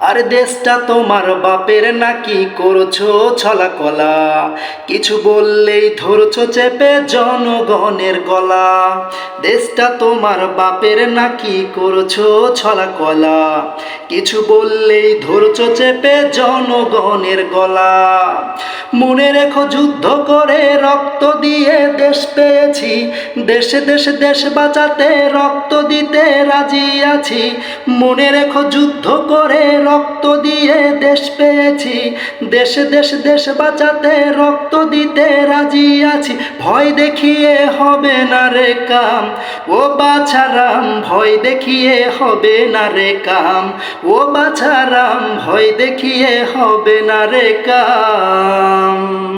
আর দেশটা তোমার বাপের নাকি করছ ছলা কলা কিছু বললেই ধরছো চেপে জনগণের গলা। দেশটা তোমার বাপের নাকি করছ ছলা কলা কিছু বললেই ধরছো চেপে জনগণের গলা। মনে রেখো যুদ্ধ করে রক্ত দিয়ে দেশ পেয়েছি। দেশে দেশে দেশ বাঁচাতে রক্ত দিতে রাজি আছি। মনে রেখো যুদ্ধ করে রক্ত দিয়ে দেশ পেয়েছি। দেশে দেশ দেশ বাঁচাতে রক্ত দিতে রাজি আছি। ভয় দেখিয়ে হবে না রে কাম। ও বাছারাম, ভয় দেখিয়ে হবে না রে কাম। ও বাছারাম, ভয় দেখিয়ে হবে না রে কাম। um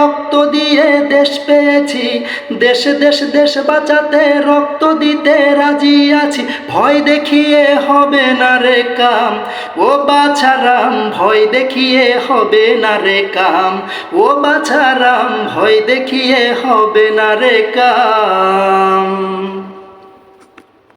রক্ত দিয়ে দেশ পেয়েছি। দেশ দেশ দেশ বাঁচাতে রক্ত দিতে রাজি আছি। ভয় দেখিয়ে হবে না রে কাম। ও বাছারাম, ভয় দেখিয়ে হবে না রে কাম। ও বাছারাম, ভয় দেখিয়ে হবে না রে কাম।